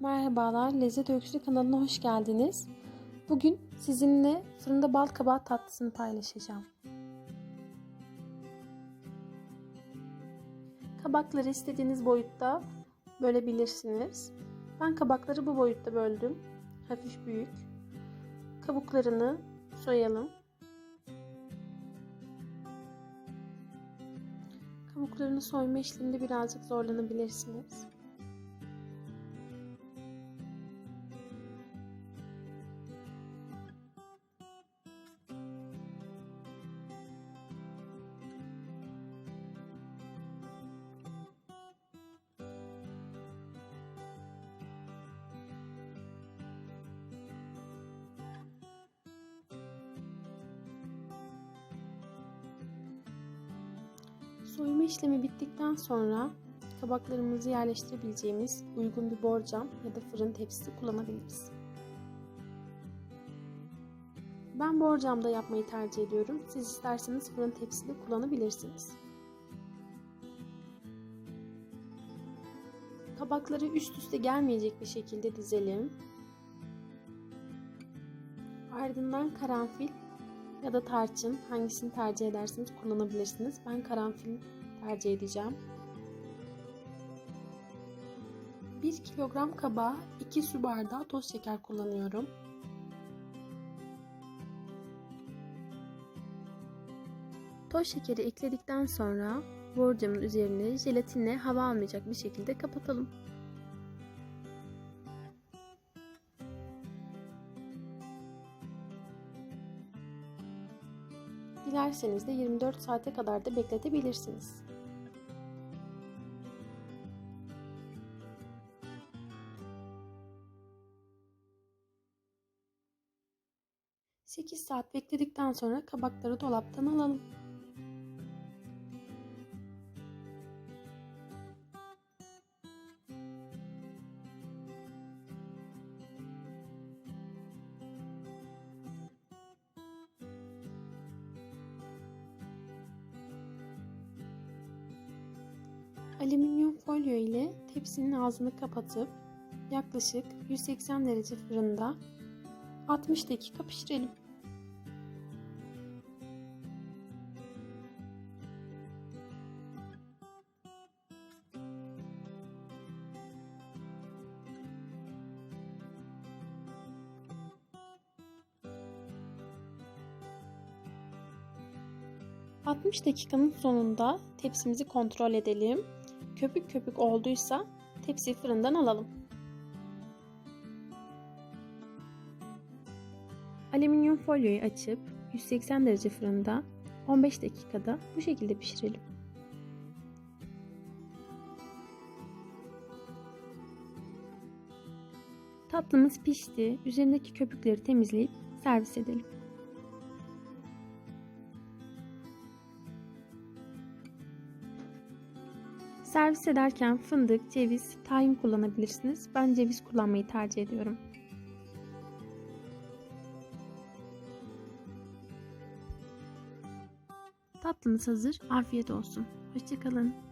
Merhabalar, Lezzet Öyküsü kanalına hoş geldiniz. Bugün sizinle fırında bal kabağı tatlısını paylaşacağım. Kabakları istediğiniz boyutta bölebilirsiniz. Ben kabakları bu boyutta böldüm. Hafif büyük. Kabuklarını soyalım. Kabuklarını soyma işleminde birazcık zorlanabilirsiniz. Soyma işlemi bittikten sonra kabaklarımızı yerleştirebileceğimiz uygun bir borcam ya da fırın tepsisi kullanabiliriz. Ben borcamda yapmayı tercih ediyorum. Siz isterseniz fırın tepsisi de kullanabilirsiniz. Kabakları üst üste gelmeyecek bir şekilde dizelim. Ardından karanfil ya da tarçın hangisini tercih ederseniz kullanabilirsiniz. Ben karanfil tercih edeceğim. 1 kilogram kabağa 2 su bardağı toz şeker kullanıyorum. Toz şekeri ekledikten sonra borcamın üzerine jelatinle hava almayacak bir şekilde kapatalım. Dilerseniz de 24 saate kadar da bekletebilirsiniz. Sekiz saat bekledikten sonra kabakları dolaptan alalım. Alüminyum folyo ile tepsinin ağzını kapatıp yaklaşık 180 derece fırında 60 dakika pişirelim. ...60 dakikanın sonunda tepsimizi kontrol edelim köpük köpük olduysa tepsiyi fırından alalım. Alüminyum folyoyu açıp 180 derece fırında 15 dakikada bu şekilde pişirelim. Tatlımız pişti. Üzerindeki köpükleri temizleyip servis edelim. Servis ederken fındık, ceviz, tahin kullanabilirsiniz. Ben ceviz kullanmayı tercih ediyorum. Tatlımız hazır. Afiyet olsun. Hoşçakalın.